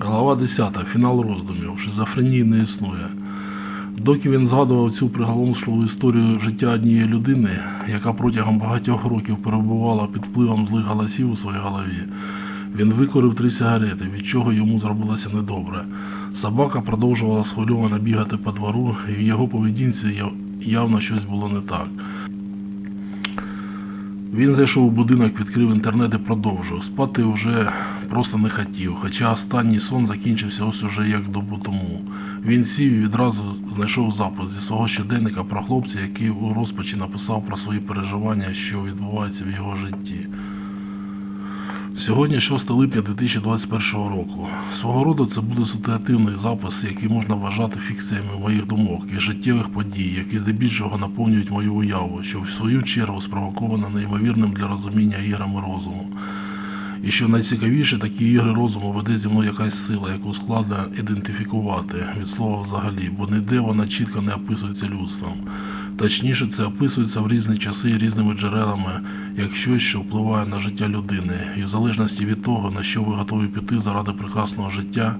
Глава 10. Фінал роздумів. Шизофренії не існує. Доки він згадував цю приголомшливу історію життя однієї людини, яка протягом багатьох років перебувала під впливом злих голосів у своїй голові, він викорив три сигарети, від чого йому зробилося недобре. Собака продовжувала схвильовано бігати по двору, і в його поведінці явно щось було не так. Він зайшов у будинок, відкрив інтернет і продовжив. Спати вже просто не хотів, хоча останній сон закінчився ось уже як добу тому. Він сів і відразу знайшов запис зі свого щоденника про хлопця, який у розпачі написав про свої переживання, що відбуваються в його житті. Сьогодні 6 липня 2021 року. Свого роду це буде ситуативний запис, який можна вважати фікціями моїх думок і життєвих подій, які здебільшого наповнюють мою уяву, що в свою чергу спровоковано неймовірним для розуміння іграми розуму. І що найцікавіше, такі ігри розуму веде зі мною якась сила, яку складно ідентифікувати від слова взагалі, бо ніде вона чітко не описується людством. Точніше, це описується в різні часи різними джерелами, як щось, що впливає на життя людини, і в залежності від того, на що ви готові піти заради прекрасного життя,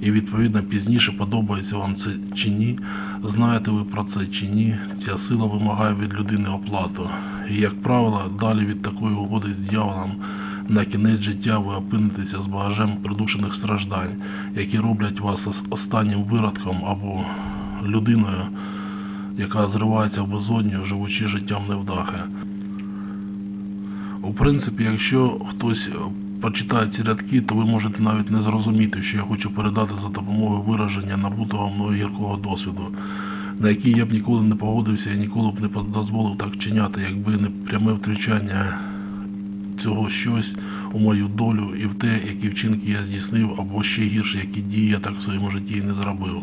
і відповідно пізніше подобається вам це чи ні, знаєте ви про це чи ні, ця сила вимагає від людини оплату. І, як правило, далі від такої угоди з дьяволом на кінець життя ви опинитеся з багажем придушених страждань, які роблять вас ос- останнім виродком або людиною, яка зривається в безодню, живучи життям невдахи. У принципі, якщо хтось е, прочитає ці рядки, то ви можете навіть не зрозуміти, що я хочу передати за допомогою вираження набутого мною гіркого досвіду, на який я б ніколи не погодився і ніколи б не дозволив так вчиняти, якби не пряме втручання цього щось у мою долю і в те, які вчинки я здійснив, або ще гірше, які дії я так в своєму житті не зробив.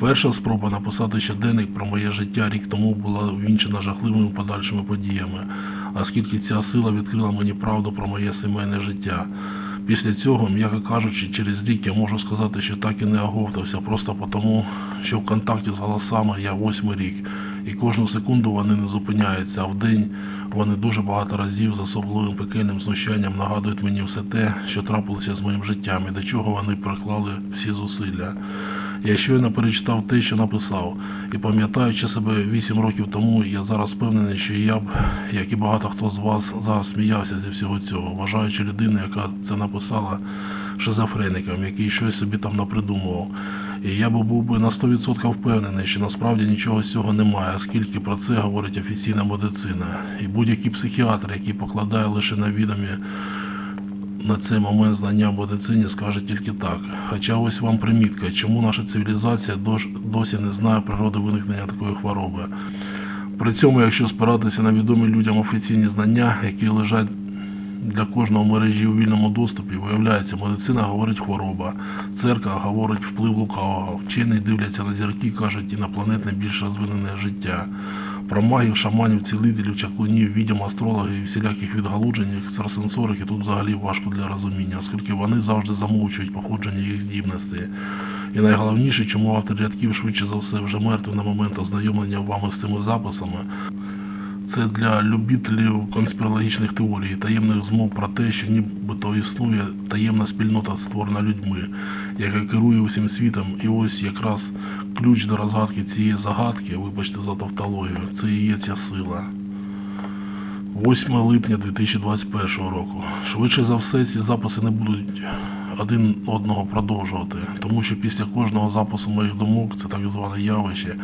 Перша спроба написати щоденник про моє життя рік тому була ввінчена жахливими подальшими подіями, оскільки ця сила відкрила мені правду про моє сімейне життя. Після цього, м'яко кажучи, через рік я можу сказати, що так і не оговтався, просто тому, що в контакті з голосами я восьмий рік, і кожну секунду вони не зупиняються, а в день вони дуже багато разів з особливим пекельним знущанням нагадують мені все те, що трапилося з моїм життям, і до чого вони приклали всі зусилля. Я щойно перечитав те, що написав, і пам'ятаючи себе 8 років тому, я зараз впевнений, що я б, як і багато хто з вас, зараз сміявся зі всього цього, вважаючи людину, яка це написала шизофреником, який щось собі там напридумував. І я би був би на 100% впевнений, що насправді нічого з цього немає, оскільки про це говорить офіційна медицина. І будь-який психіатр, який покладає лише на відомі на цей момент знання в медицині скаже тільки так. Хоча ось вам примітка, чому наша цивілізація досі не знає природи виникнення такої хвороби. При цьому, якщо спиратися на відомі людям офіційні знання, які лежать для кожного мережі у вільному доступі, виявляється, медицина говорить хвороба, церква говорить вплив лукавого, вчені дивляться на зірки, кажуть інопланетне більш розвинене життя. Про магів, шаманів, цілителів, чаклунів, відьом, астрологів і всіляких відгалуджень екстрасенсорики тут взагалі важко для розуміння, оскільки вони завжди замовчують походження їх здібностей. І найголовніше, чому автор рядків швидше за все вже мертвий на момент ознайомлення вами з цими записами, це для любителів конспірологічних теорій, таємних змов про те, що нібито існує таємна спільнота, створена людьми, яка керує усім світом, і ось якраз ключ до розгадки цієї загадки, вибачте за тавтологію, це і є ця сила. 8 липня 2021 року. Швидше за все, ці записи не будуть один одного продовжувати, тому що після кожного запису моїх думок, це так зване явище,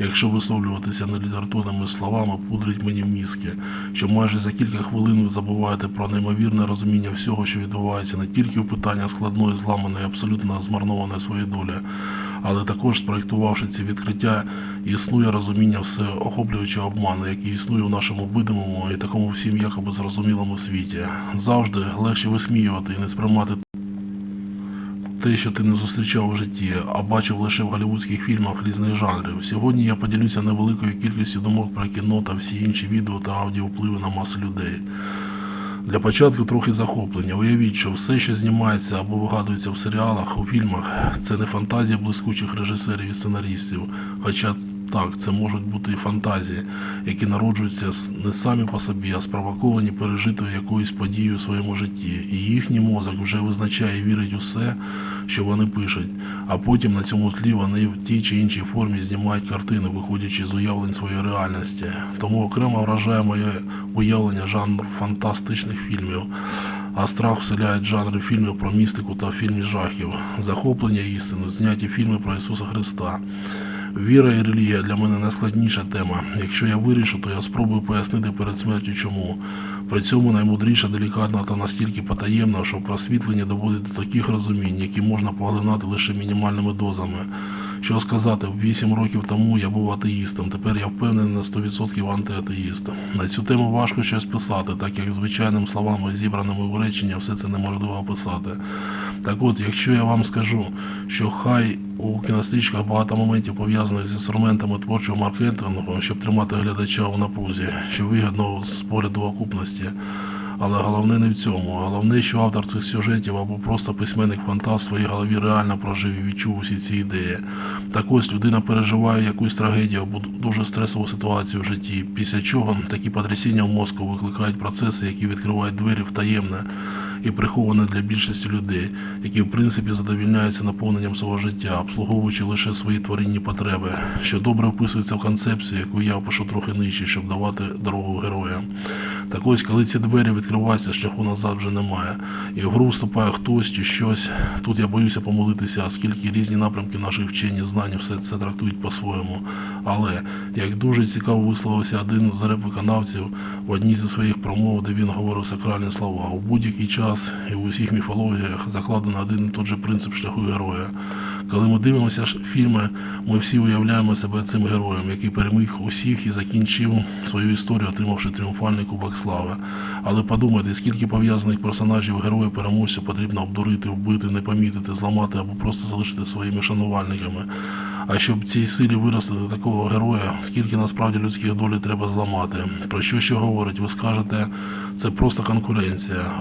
якщо висловлюватися не літературними словами, пудрить мені в мізки, що майже за кілька хвилин ви забуваєте про неймовірне розуміння всього, що відбувається не тільки в питаннях складної, зламаної, абсолютно змарнованої своєї долі, але також спроєктувавши ці відкриття, існує розуміння всеохоплюючого обману, який існує в нашому видимому і такому всім якоби зрозумілому світі. Завжди легше висміювати і не сприймати те, що ти не зустрічав у житті, а бачив лише в голівудських фільмах різних жанрів. Сьогодні я поділюся невеликою кількістю думок про кіно та всі інші відео та аудіо впливи на масу людей. Для початку трохи захоплення. Уявіть, що все, що знімається або вигадується в серіалах, у фільмах, це не фантазія блискучих режисерів і сценаристів, хоча так, це можуть бути і фантазії, які народжуються не самі по собі, а спровоковані пережитою якоюсь подією у своєму житті. І їхній мозок вже визначає і вірить усе, що вони пишуть, а потім на цьому тлі вони в тій чи іншій формі знімають картини, виходячи з уявлень своєї реальності. Тому окремо вражає моє уявлення жанр фантастичних фільмів. А страх вселяють жанри фільмів про містику та фільмів жахів, захоплення істину, зняті фільми про Ісуса Христа. Віра і релігія для мене найскладніша тема. Якщо я вирішу, то я спробую пояснити перед смертю чому. При цьому наймудріша, делікатна та настільки потаємна, що просвітлення доводить до таких розумінь, які можна поглинати лише мінімальними дозами. Що сказати, 8 років тому я був атеїстом, тепер я впевнений на 100% антиатеїст. На цю тему важко щось писати, так як звичайними словами, зібраними в речення, все це неможливо описати. Так от, якщо я вам скажу, що хай у кінострічках багато моментів пов'язаних з інструментами творчого маркетингу, щоб тримати глядача у напрузі, що вигідно з погляду окупності. Але головне не в цьому. Головне, що автор цих сюжетів або просто письменник фантаст в своїй голові реально прожив і відчув усі ці ідеї. Так ось людина переживає якусь трагедію або дуже стресову ситуацію в житті, після чого такі потрясіння в мозку викликають процеси, які відкривають двері в таємне і приховане для більшості людей, які в принципі задовільняються наповненням свого життя, обслуговуючи лише свої тваринні потреби, що добре вписується в концепцію, яку я опишу трохи нижче, щоб давати дорогу героям. Так ось, коли ці двері відкриваються, шляху назад вже немає. І в гру вступає хтось чи щось. Тут я боюся помилитися, оскільки різні напрямки наших вчені знань все це трактують по-своєму. Але як дуже цікаво висловився один з реп-виконавців в одній зі своїх промов, де він говорив сакральні слова. У будь-який час і в усіх міфологіях закладено один і той же принцип шляху героя. Коли ми дивимося фільми, ми всі уявляємо себе цим героєм, який переміг усіх і закінчив свою історію, отримавши тріумфальний кубок слави. Але подумайте, скільки пов'язаних персонажів героїв переможцю потрібно обдурити, вбити, не помітити, зламати або просто залишити своїми шанувальниками. А щоб цій силі виростити такого героя, скільки насправді людських долі треба зламати. Про що ще говорить? Ви скажете, це просто конкуренція.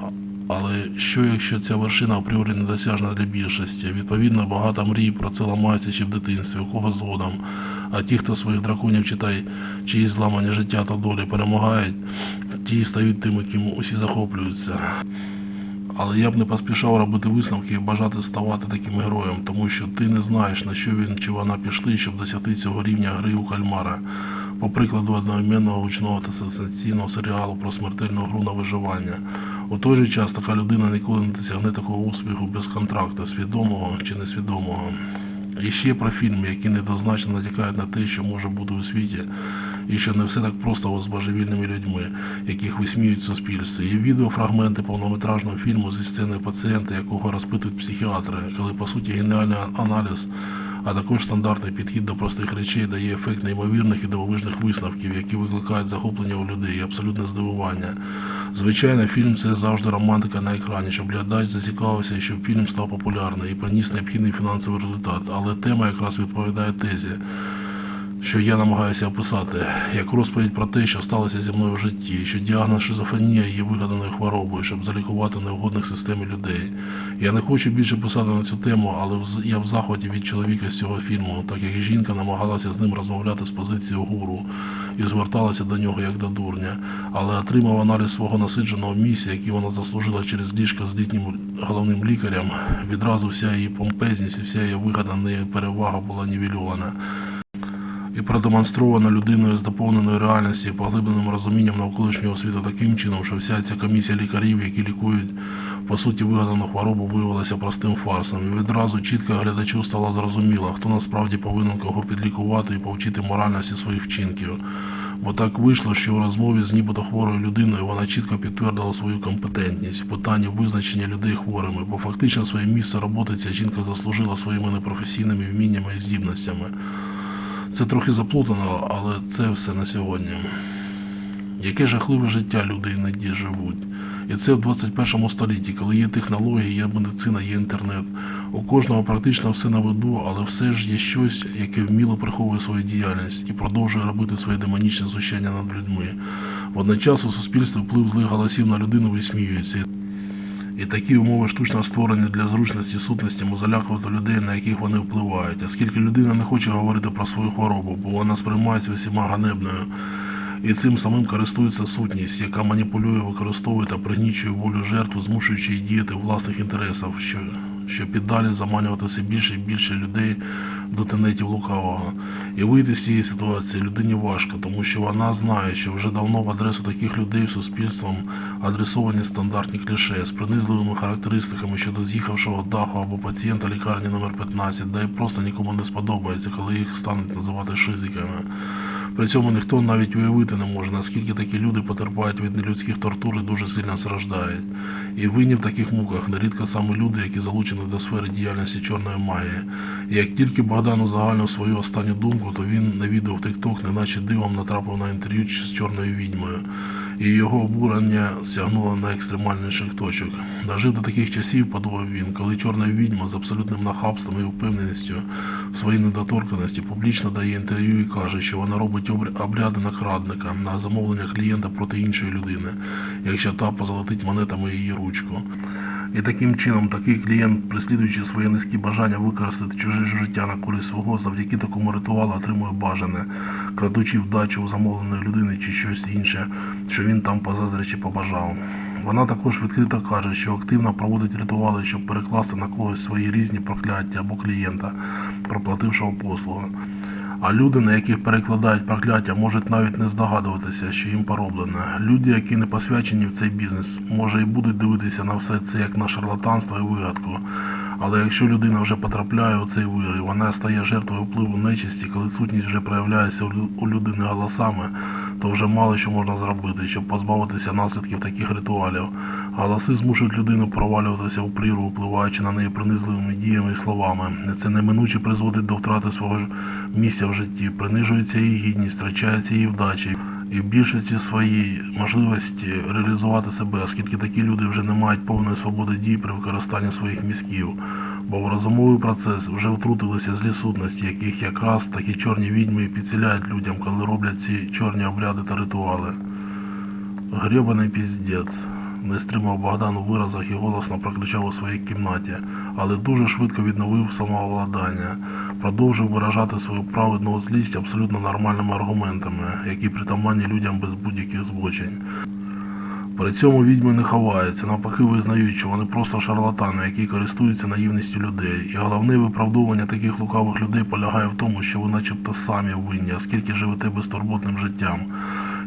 Але що якщо ця вершина апріорі недосяжна для більшості? Відповідно, багато мрій про це ламаються ще в дитинстві, у кого згодом. А ті, хто своїх драконів читає, чиїсь зламані життя та долі перемагають, ті стають тими, ким усі захоплюються. Але я б не поспішав робити висновки і бажати ставати таким героєм, тому що ти не знаєш, на що він чи вона пішли, щоб досягти цього рівня гри у кальмара. По прикладу одноіменного гучного та сенсаційного серіалу про смертельну гру на виживання. У той же час така людина ніколи не досягне такого успіху без контракту, свідомого чи несвідомого. І ще про фільми, які недозначно натякають на те, що може бути у світі, і що не все так просто з божевільними людьми, яких висміють в суспільстві. Є відеофрагменти повнометражного фільму зі сценою пацієнта, якого розпитують психіатри, коли по суті геніальний аналіз, а також стандартний підхід до простих речей дає ефект неймовірних і дивовижних висновків, які викликають захоплення у людей і абсолютне здивування. Звичайно, фільм це завжди романтика на екрані, щоб глядач зацікавився, щоб фільм став популярний і приніс необхідний фінансовий результат. Але тема якраз відповідає тезі, що я намагаюся описати, як розповідь про те, що сталося зі мною в житті, що діагноз шизофренія є вигаданою хворобою, щоб залікувати невгодних системі людей. Я не хочу більше писати на цю тему, але я в захваті від чоловіка з цього фільму, так як жінка намагалася з ним розмовляти з позиції гуру і зверталася до нього як до дурня, але отримав аналіз свого насидженого місця, який вона заслужила через ліжко з літнім головним лікарем. Відразу вся її помпезність і вся її вигадана перевага була нівельована і продемонстрована людиною з доповненою реальністю поглибленим розумінням навколишнього світу таким чином, що вся ця комісія лікарів, які лікують по суті вигадану хворобу, виявилася простим фарсом. І відразу чітко глядачу стало зрозуміло, хто насправді повинен кого підлікувати і повчити моральності своїх вчинків. Бо так вийшло, що у розмові з нібито хворою людиною вона чітко підтвердила свою компетентність в питанні визначення людей хворими, бо фактично своє місце роботи ця жінка заслужила своїми непрофесійними вміннями і здібностями. Це трохи заплутано, але це все на сьогодні. Яке жахливе життя люди іноді живуть. І це в 21 столітті, коли є технології, є медицина, є інтернет. У кожного практично все на виду, але все ж є щось, яке вміло приховує свою діяльність і продовжує робити свої демонічні знущання над людьми. Водночас у суспільстві вплив злих голосів на людину висміюється. І такі умови штучно створені для зручності сутностями залякувати людей, на яких вони впливають. Оскільки людина не хоче говорити про свою хворобу, бо вона сприймається усіма ганебною. І цим самим користується сутність, яка маніпулює, використовує та пригнічує волю жертву, змушуючи її діяти в власних інтересах, що, що піддалі заманювати все більше і більше людей до тенетів лукавого. І вийти з цієї ситуації людині важко, тому що вона знає, що вже давно в адресу таких людей суспільством адресовані стандартні кліше з принизливими характеристиками щодо з'їхавшого даху або пацієнта лікарні номер 15 де просто нікому не сподобається, коли їх стануть називати шизиками. При цьому ніхто навіть уявити не може, наскільки такі люди потерпають від нелюдських тортур і дуже сильно страждають. І винні в таких муках нерідко саме люди, які залучені до сфери діяльності чорної магії. І як тільки Богдан узагальнив свою останню думку, то він на відео в TikTok неначе дивом натрапив на інтерв'ю з чорною відьмою. І його обурення сягнуло найекстремальніших точок. Дожив до таких часів, подумав він, коли чорна відьма з абсолютним нахабством і впевненістю в своїй недоторканості публічно дає інтерв'ю і каже, що вона робить обр- обряди накрадника на замовлення клієнта проти іншої людини, якщо та позолотить монетами її ручку. І таким чином такий клієнт, прислідуючи своє низькі бажання використати чуже життя на користь свого, завдяки такому ритуалу отримує бажане, крадучи вдачу у замовленої людини чи щось інше, що він там позаздрячи побажав. Вона також відкрито каже, що активно проводить ритуали, щоб перекласти на когось свої різні прокляття або клієнта, проплатившого послугу. А люди, на яких перекладають прокляття, можуть навіть не здогадуватися, що їм пороблено. Люди, які не посвячені в цей бізнес, може і будуть дивитися на все це як на шарлатанство і вигадку. Але якщо людина вже потрапляє у цей вир, і вона стає жертвою впливу нечисті, коли сутність вже проявляється у людини голосами, то вже мало що можна зробити, щоб позбавитися наслідків таких ритуалів. Голоси змушують людину провалюватися в прірву, впливаючи на неї принизливими діями і словами. Це неминуче призводить до втрати свого місця в житті, принижується її гідність, втрачається її вдача. І в більшості своїй можливості реалізувати себе, оскільки такі люди вже не мають повної свободи дій при використанні своїх мізків, бо в розумовий процес вже втрутилися злі сутності, яких якраз такі чорні відьми і підсіляють людям, коли роблять ці чорні обряди та ритуали. Гребаний піздець. Не стримав Богдан у виразах і голосно прокричав у своїй кімнаті, але дуже швидко відновив самовладання, продовжив виражати свою праведну злість абсолютно нормальними аргументами, які притаманні людям без будь-яких збочень. При цьому відьми не ховаються, навпаки визнають, що вони просто шарлатани, які користуються наївністю людей. І головне виправдовування таких лукавих людей полягає в тому, що ви начебто самі винні, оскільки живете безтурботним життям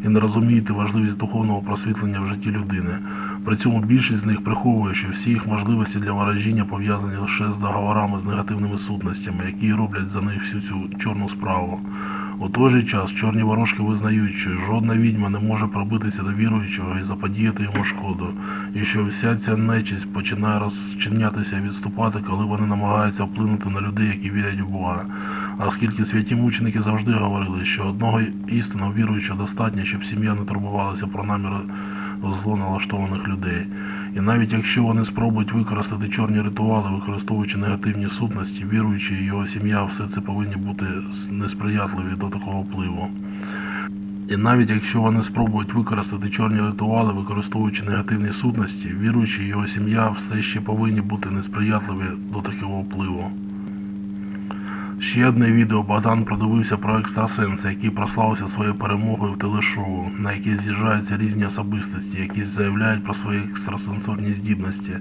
і не розумієте важливість духовного просвітлення в житті людини. При цьому більшість з них приховує, що всі їх можливості для ворожіння пов'язані лише з договорами з негативними сутностями, які роблять за них всю цю чорну справу. У той же час чорні ворожки визнають, що жодна відьма не може пробитися до віруючого і заподіяти йому шкоду, і що вся ця нечисть починає розчинятися і відступати, коли вони намагаються вплинути на людей, які вірять в Бога. Оскільки святі мученики завжди говорили, що одного істинно віруючого достатньо, щоб сім'я не турбувалася про наміри зло налаштованих людей. І навіть якщо вони спробують використати чорні ритуали, використовуючи негативні сутності, віруючи його сім'я, все це повинні бути несприятливі до такого впливу. І навіть якщо вони спробують використати чорні ритуали, використовуючи негативні сутності, віруючи його сім'я все ще повинні бути несприятливі до такого впливу. Ще одне відео Богдан продивився про екстрасенса, який прославився своєю перемогою в телешоу, на яке з'їжджаються різні особистості, які заявляють про свої екстрасенсорні здібності,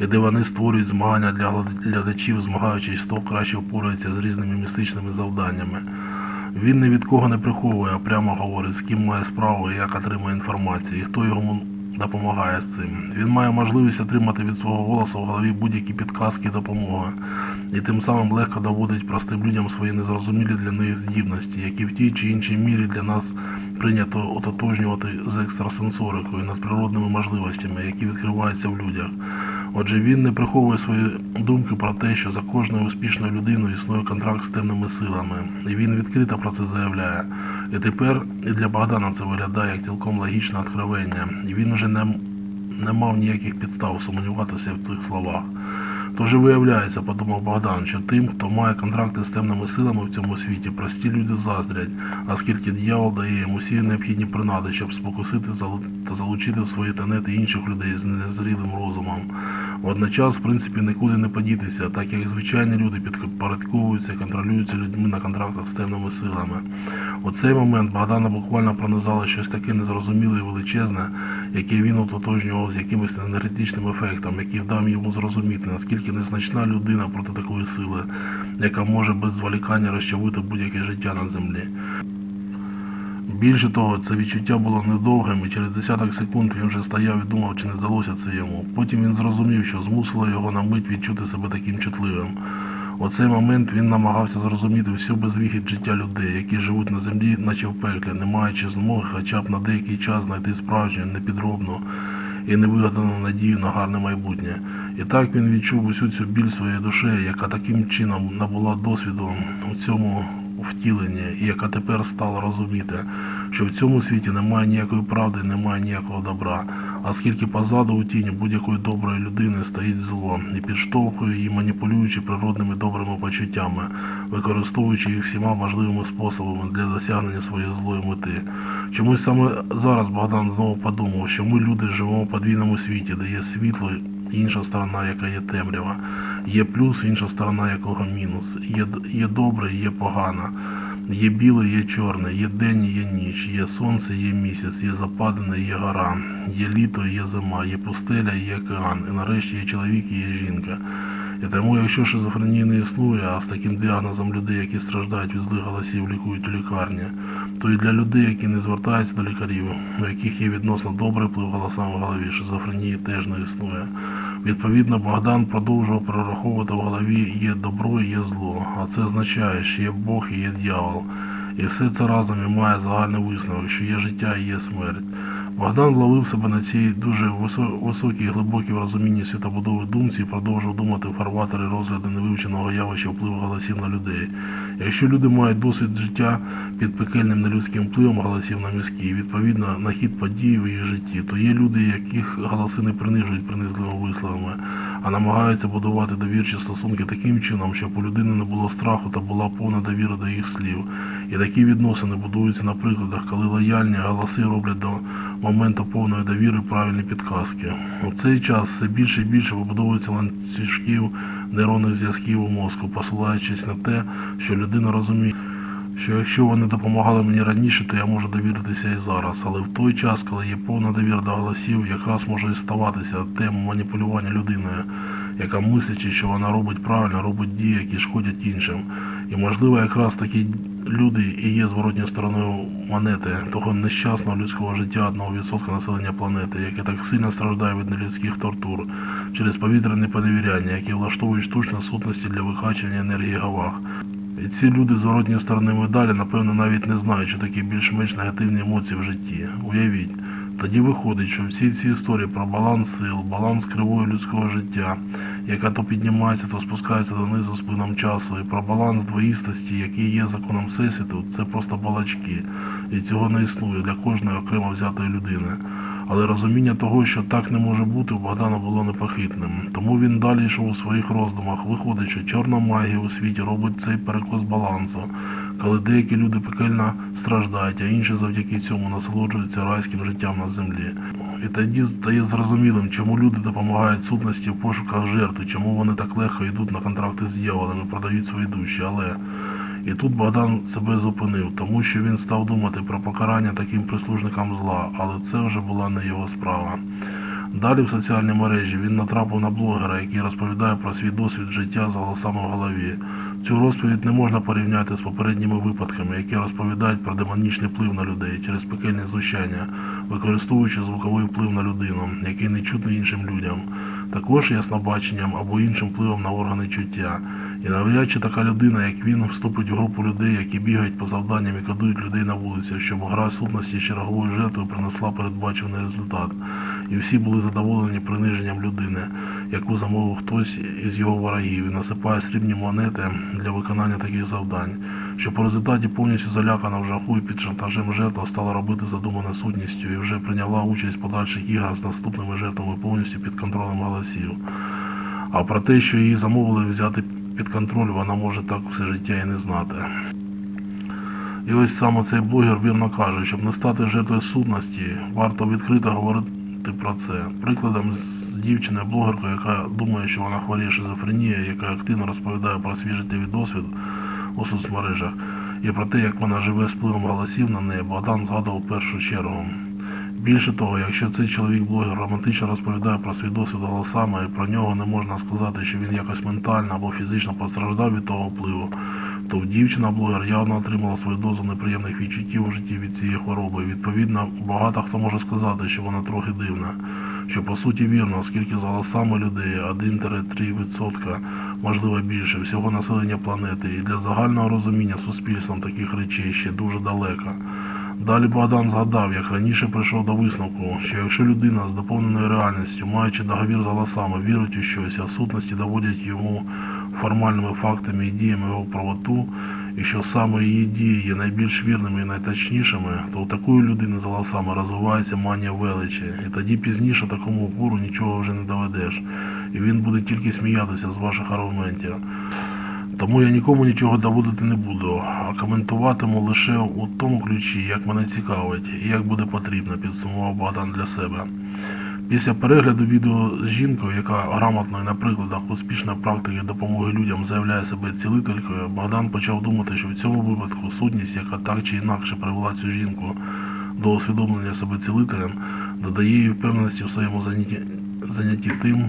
і де вони створюють змагання для глядачів, змагаючись, хто краще впорається з різними містичними завданнями. Він ні від кого не приховує, а прямо говорить, з ким має справу і як отримує інформацію, і хто йому допомагає з цим. Він має можливість отримати від свого голосу в голові будь-які підказки і допомоги і тим самим легко доводить простим людям свої незрозумілі для них здібності, які в тій чи іншій мірі для нас прийнято ототожнювати з екстрасенсорикою, надприродними можливостями, які відкриваються в людях. Отже, він не приховує свої думки про те, що за кожною успішною людиною існує контракт з темними силами, і він відкрито про це заявляє. І тепер і для Богдана це виглядає як цілком логічне откровення, і він вже не, не мав ніяких підстав сумніватися в цих словах. Тож і виявляється, подумав Богдан, що тим, хто має контракти з темними силами в цьому світі, прості люди заздрять, оскільки дьявол дає їм усі необхідні принади, щоб спокусити та залучити в свої тенети інших людей з незрілим розумом. Водночас, в принципі, нікуди не подітися, так як звичайні люди підпорядковуються контролюються людьми на контрактах з темними силами. У цей момент Богдана буквально пронизало щось таке незрозуміле і величезне, яке він ототожнював з якимось енергетичним ефектом, який вдав йому зрозуміти, наскільки незначна людина проти такої сили, яка може без зволікання розчавити будь-яке життя на землі. Більше того, це відчуття було недовгим, і через десяток секунд він вже стояв і думав, чи не здалося це йому. Потім він зрозумів, що змусило його на мить відчути себе таким чутливим. У цей момент він намагався зрозуміти всю безвихідь життя людей, які живуть на землі, наче в пеклі, не маючи змоги хоча б на деякий час знайти справжню, непідробну і невигадану надію на гарне майбутнє. І так він відчув усю цю біль своєї душі, яка таким чином набула досвіду у цьому втіленні, і яка тепер стала розуміти, що в цьому світі немає ніякої правди, немає ніякого добра. А скільки позаду у тіні будь-якої доброї людини стоїть зло і підштовхує її, маніпулюючи природними добрими почуттями, використовуючи їх всіма можливими способами для досягнення своєї злої мети. Чомусь саме зараз Богдан знову подумав, що ми люди живемо в подвійному світі, де є світло інша сторона, яка є темрява. Є плюс, інша сторона якого мінус. Є, є добре, є погано. Є біле, є чорне, є день, є ніч, є сонце, є місяць, є западина, є гора, є літо, є зима, є пустеля, є океан, і нарешті є чоловік і є жінка. І тому, якщо шизофренії не існує, а з таким діагнозом людей, які страждають від злих голосів, лікують у лікарні, то і для людей, які не звертаються до лікарів, у яких є відносно добрий вплив голосам в голові, шизофренії теж не існує. Відповідно, Богдан продовжував перераховувати в голові є добро і є зло, а це означає, що є Бог і є дьявол. І все це разом і має загальний висновок, що є життя і є смерть. Богдан ловив себе на цій дуже високій і глибокій в розумінні світобудови думці і продовжував думати в фарватері розгляду невивченого явища впливу голосів на людей. Якщо люди мають досвід життя під пекельним нелюдським впливом голосів на мізки, і відповідно на хід подій в їх житті, то є люди, яких голоси не принижують принизливими висловами, а намагаються будувати довірчі стосунки таким чином, щоб у людини не було страху та була повна довіра до їх слів. І такі відносини будуються на прикладах, коли лояльні голоси роблять до моменту повної довіри правильні підказки. У цей час все більше і більше вибудовується ланцюжків нейронних зв'язків у мозку, посилаючись на те, що людина розуміє, що якщо вони допомагали мені раніше, то я можу довіритися і зараз. Але в той час, коли є повна довіра до голосів, якраз може і ставатися тема маніпулювання людиною, яка мислячи, що вона робить правильно, робить дії, які шкодять іншим. І можливо, якраз такі люди і є зворотньою стороною монети того нещасного людського життя 1% населення планети, яке так сильно страждає від нелюдських тортур через повітряне поневіряння, які влаштовують штучні сутності для викачування енергії гавах. І ці люди з сторони медалі, напевно, навіть не знають, що такі більш-менш негативні емоції в житті. Уявіть. Тоді виходить, що всі ці історії про баланс сил, баланс кривої людського життя, яка то піднімається, то спускається донизу з часу, і про баланс двоїстості, який є законом всесвіту, це просто балачки. І цього не існує для кожної окремо взятої людини. Але розуміння того, що так не може бути, у Богдана було непохитним. Тому він далі йшов у своїх роздумах. Виходить, що чорна магія у світі робить цей перекос балансу, коли деякі люди пекельно страждають, а інші завдяки цьому насолоджуються райським життям на землі. І тоді стає зрозумілим, чому люди допомагають сутності в пошуках жертв, чому вони так легко йдуть на контракти з дьяволами, продають свої душі. Але і тут Богдан себе зупинив, тому що він став думати про покарання таким прислужникам зла, але це вже була не його справа. Далі в соціальній мережі він натрапив на блогера, який розповідає про свій досвід життя з голосами в голові. Цю розповідь не можна порівняти з попередніми випадками, які розповідають про демонічний вплив на людей через пекельне знущання, використовуючи звуковий вплив на людину, який не чутний іншим людям, також яснобаченням або іншим впливом на органи чуття. І навряд чи така людина, як він, вступить в групу людей, які бігають по завданням і кадують людей на вулиці, щоб гра сутності чергової жертви принесла передбачений результат. І всі були задоволені приниженням людини, яку замовив хтось із його ворогів і насипає срібні монети для виконання таких завдань, що по результаті повністю залякана в жаху і під шантажем жертва стала робити задумане сутністю і вже прийняла участь в подальших іграх з наступними жертвами повністю під контролем голосів. А про те, що її замовили взяти під контроль, вона може так все життя і не знати. І ось саме цей блогер вірно каже, щоб не стати жертвою сутності, варто відкрито говорити про це. Прикладом з дівчиною блогеркою, яка думає, що вона хворіє шизофренією, яка активно розповідає про свій життєвий досвід у соцмережах і про те, як вона живе з впливом голосів на неї, Богдан згадав у першу чергу. Більше того, якщо цей чоловік-блогер романтично розповідає про свій досвід голосами, і про нього не можна сказати, що він якось ментально або фізично постраждав від того впливу, то дівчина-блогер явно отримала свою дозу неприємних відчуттів у житті від цієї хвороби. Відповідно, багато хто може сказати, що вона трохи дивна. Що по суті вірно, оскільки з голосами людей 1-3%, можливо більше, всього населення планети, і для загального розуміння суспільством таких речей ще дуже далеко. Далі Богдан згадав, як раніше прийшов до висновку, що якщо людина з доповненою реальністю, маючи договір з голосами, вірить у щось, а в сутності доводять йому формальними фактами і діями його правоту, і що саме її дії є найбільш вірними і найточнішими, то у такої людини з голосами розвивається манія величі, і тоді пізніше такому гуру нічого вже не доведеш, і він буде тільки сміятися з ваших аргументів. Тому я нікому нічого доводити не буду, а коментуватиму лише у тому ключі, як мене цікавить і як буде потрібно, підсумував Богдан для себе. Після перегляду відео з жінкою, яка грамотно і на прикладах успішної практики допомоги людям заявляє себе цілителькою, Богдан почав думати, що в цьому випадку сутність, яка так чи інакше привела цю жінку до усвідомлення себе цілителем, додає їй впевненості в своєму занятті, тим,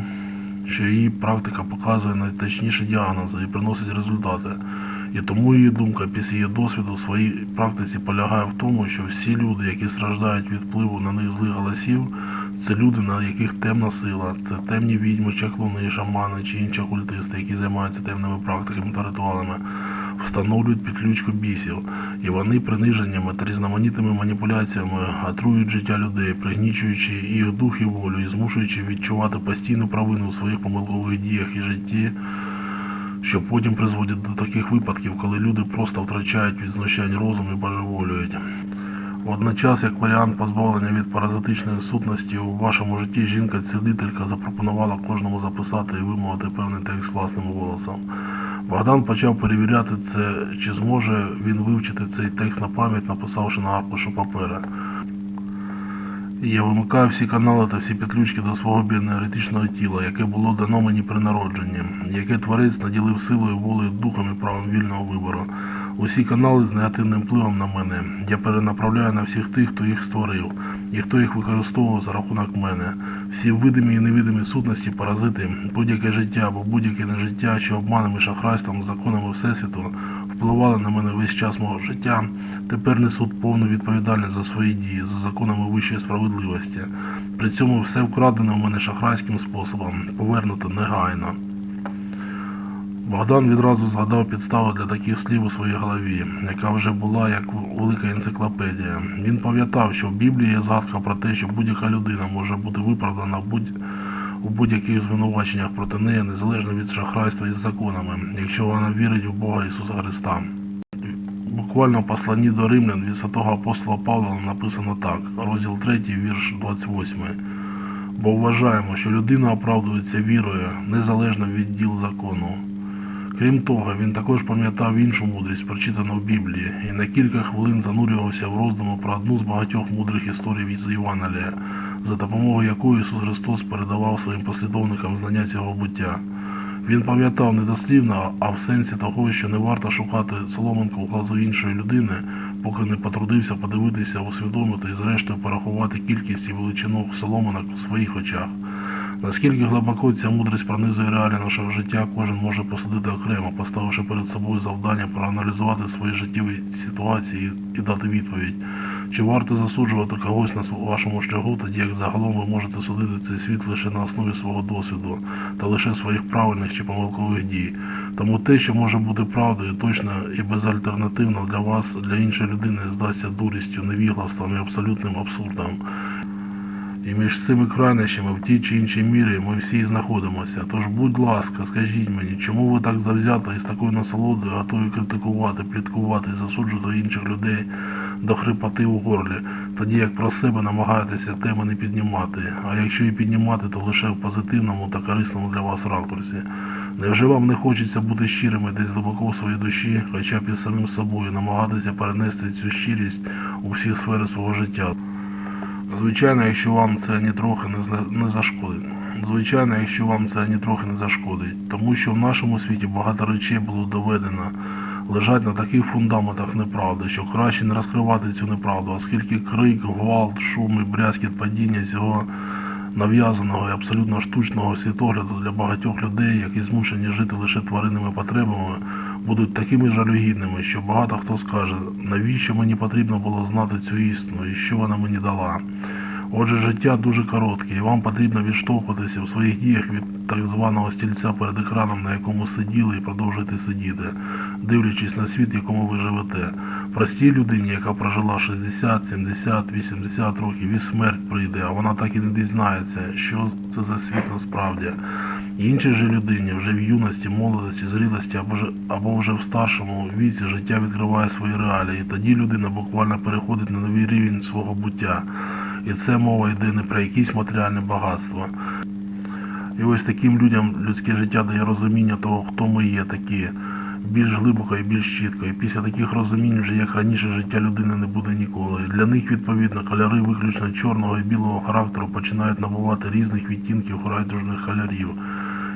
що її практика показує найточніші діагнози і приносить результати. І тому її думка після її досвіду в своїй практиці полягає в тому, що всі люди, які страждають від впливу на них злих голосів, це люди, на яких темна сила, це темні відьми, чаклуни, шамани чи інші окультисти, які займаються темними практиками та ритуалами, встановлюють підключку бісів, і вони приниженнями та різноманітними маніпуляціями атрують життя людей, пригнічуючи їх дух і волю і змушуючи відчувати постійну провину у своїх помилкових діях і житті, що потім призводять до таких випадків, коли люди просто втрачають від знущань розум і божеволюють. Водночас, як варіант позбавлення від паразитичної сутності у вашому житті жінка-цілителька запропонувала кожному записати і вимовити певний текст власним голосом. Богдан почав перевіряти це, чи зможе він вивчити цей текст на пам'ять, написавши на аркушу папера. Я вимикаю всі канали та всі підключки до свого біоенергетичного тіла, яке було дано мені при народженні, яке творець наділив силою, волею, духом і правом вільного вибору. Усі канали з негативним впливом на мене я перенаправляю на всіх тих, хто їх створив, і хто їх використовував за рахунок мене. Всі видимі і невидимі сутності, паразити, будь-яке життя або будь-яке нежиття, що обманом і шахрайством, законами Всесвіту впливали на мене весь час мого життя, тепер несуть повну відповідальність за свої дії, за законами вищої справедливості. При цьому все вкрадене у мене шахрайським способом, повернуто негайно. Богдан відразу згадав підставу для таких слів у своїй голові, яка вже була як велика енциклопедія. Він пам'ятав, що в Біблії є згадка про те, що будь-яка людина може бути виправдана будь... у будь-яких звинуваченнях проти неї, незалежно від шахрайства із законами, якщо вона вірить у Бога Ісуса Христа. Буквально в посланні до римлян від святого апостола Павла написано так, розділ 3, вірш 28. Бо вважаємо, що людина оправдується вірою, незалежно від діл закону. Крім того, він також пам'ятав іншу мудрість, прочитану в Біблії, і на кілька хвилин занурювався в роздуму про одну з багатьох мудрих історій з Євангелія, за допомогою якої Ісус Христос передавав своїм послідовникам знання цього буття. Він пам'ятав не дослівно, а в сенсі того, що не варто шукати соломинку в іншої людини, поки не потрудився подивитися, усвідомити і зрештою порахувати кількість і величину соломинок у своїх очах. Наскільки глибоко ця мудрість пронизує реалії нашого життя, кожен може посудити окремо, поставивши перед собою завдання проаналізувати свої життєві ситуації і дати відповідь. Чи варто засуджувати когось на вашому шляху, тоді як загалом ви можете судити цей світ лише на основі свого досвіду та лише своїх правильних чи помилкових дій. Тому те, що може бути правдою, точно і безальтернативно для вас, для іншої людини, здасться дурістю, невіглаством і абсолютним абсурдом. І між цими крайнощами в тій чи іншій мірі ми всі знаходимося. Тож, будь ласка, скажіть мені, чому ви так завзято і з такою насолодою готові критикувати, пліткувати і засуджувати інших людей до хрипоти у горлі, тоді як про себе намагаєтеся теми не піднімати, а якщо і піднімати, то лише в позитивному та корисному для вас ракурсі. Невже вам не хочеться бути щирими десь глибоко в своїй душі, хоча б із самим собою, намагатися перенести цю щирість у всі сфери свого життя? Звичайно, якщо вам це нітрохи не, зна- не зашкодить. Звичайно, якщо вам це нітрохи не зашкодить, тому що в нашому світі багато речей було доведено, лежать на таких фундаментах неправди, що краще не розкривати цю неправду, оскільки крик, гвалт, шум і брязкіт падіння цього нав'язаного і абсолютно штучного світогляду для багатьох людей, які змушені жити лише тваринними потребами, будуть такими жалюгідними, що багато хто скаже, навіщо мені потрібно було знати цю істину і що вона мені дала. Отже, життя дуже коротке, і вам потрібно відштовхуватися в своїх діях від так званого стільця перед екраном, на якому сиділи і продовжуєте сидіти, дивлячись на світ, в якому ви живете. Простій людині, яка прожила 60, 70, 80 років, і смерть прийде, а вона так і не дізнається, що це за світ насправді. Іншій же людині вже в юності, молодості, зрілості або, ж, або вже в старшому віці життя відкриває свої реалії. І тоді людина буквально переходить на новий рівень свого буття. І це мова йде не про якісь матеріальне багатство. І ось таким людям людське життя дає розуміння того, хто ми є такі, більш глибоко і більш чітко. І після таких розумінь, вже як раніше, життя людини не буде ніколи. Для них, відповідно, кольори виключно чорного і білого характеру починають набувати різних відтінків райдужних кольорів.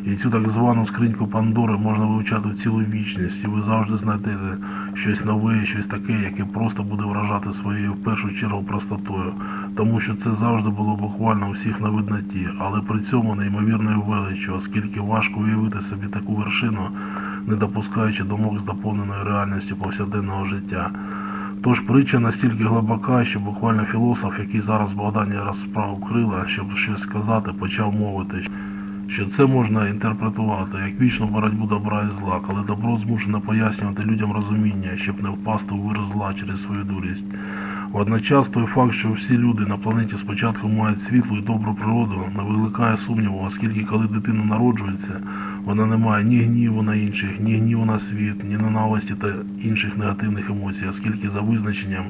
І цю так звану скриньку Пандори можна вивчати цілу вічність, і ви завжди знайдете щось нове, щось таке, яке просто буде вражати своєю в першу чергу простотою, тому що це завжди було буквально у всіх на видноті, але при цьому неймовірною величчю, оскільки важко уявити собі таку вершину, не допускаючи думок з доповненою реальністю повсякденного життя. Тож притча настільки глибока, що буквально філософ, який зараз в Богдані розправив крила, щоб щось сказати, почав мовити що це можна інтерпретувати як вічну боротьбу добра і зла, коли добро змушено пояснювати людям розуміння, щоб не впасти у вир зла через свою дурість. Водночас той факт, що всі люди на планеті спочатку мають світлу і добру природу, не викликає сумніву, оскільки коли дитина народжується, вона не має ні гніву на інших, ні гніву на світ, ні ненависті та інших негативних емоцій, оскільки за визначенням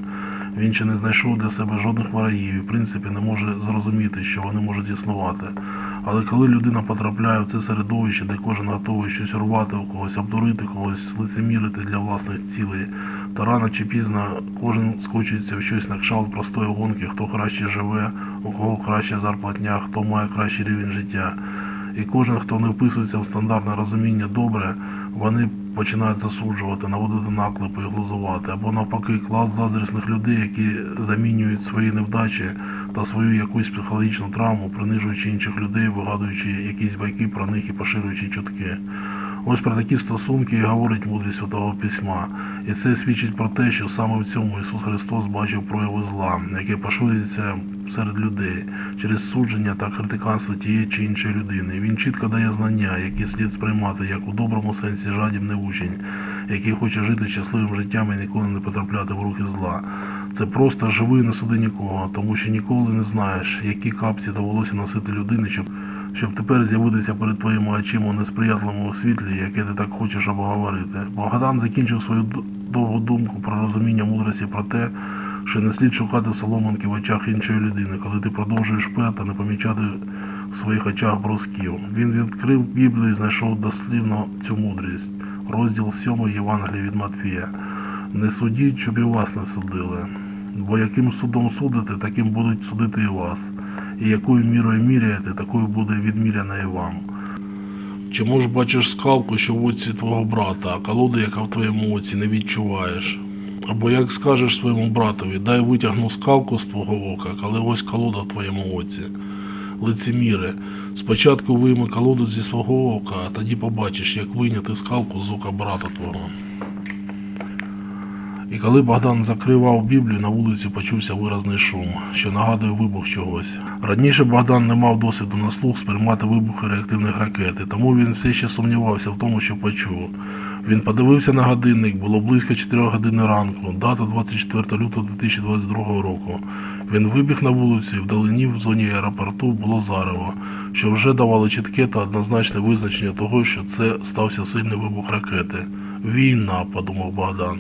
він ще не знайшов для себе жодних ворогів і в принципі не може зрозуміти, що вони можуть існувати. Але коли людина потрапляє в це середовище, де кожен готовий щось рвати у когось, обдурити когось, лицемірити для власних цілей, то рано чи пізно кожен скочується в щось на кшалт простої гонки, хто краще живе, у кого краща зарплатня, хто має кращий рівень життя. І кожен, хто не вписується в стандартне розуміння добре, вони починають засуджувати, наводити наклепи і глузувати, або навпаки клас заздрісних людей, які замінюють свої невдачі та свою якусь психологічну травму, принижуючи інших людей, вигадуючи якісь байки про них і поширюючи чутки. Ось про такі стосунки і говорить мудрість Святого Письма. І це свідчить про те, що саме в цьому Ісус Христос бачив прояви зла, яке поширюється серед людей через судження та критиканство тієї чи іншої людини. Він чітко дає знання, які слід сприймати як у доброму сенсі жадібний учень, який хоче жити щасливим життям і ніколи не потрапляти в руки зла. Це просто живи не суди нікого, тому що ніколи не знаєш, які капці довелося носити людини, щоб щоб тепер з'явитися перед твоїми очима у несприятливому світлі, яке ти так хочеш обговорити. Богдан закінчив свою довгу думку про розуміння мудрості про те, що не слід шукати соломинки в очах іншої людини, коли ти продовжуєш пе та не помічати в своїх очах брусків. Він відкрив Біблію і знайшов дослівно цю мудрість. Розділ 7 Євангелія від Матфія. Не судіть, щоб і вас не судили. Бо яким судом судите, таким будуть судити і вас. І якою мірою міряєте, такою буде відміряна і вам. Чому ж бачиш скалку, що в оці твого брата, а колоду, яка в твоєму оці, не відчуваєш? Або як скажеш своєму братові, дай витягну скалку з твого ока, коли ось колода в твоєму оці. Лицеміре, спочатку вийми колоду зі свого ока, а тоді побачиш, як вийняти скалку з ока брата твого. І коли Богдан закривав Біблію, на вулиці почувся виразний шум, що нагадує вибух чогось. Раніше Богдан не мав досвіду на слух сприймати вибухи реактивних ракет, тому він все ще сумнівався в тому, що почув. Він подивився на годинник, було близько 4 години ранку, дата 24 лютого 2022 року. Він вибіг на вулицю вдалині в зоні аеропорту було зарево, що вже давало чітке та однозначне визначення того, що це стався сильний вибух ракети. Війна, подумав Богдан.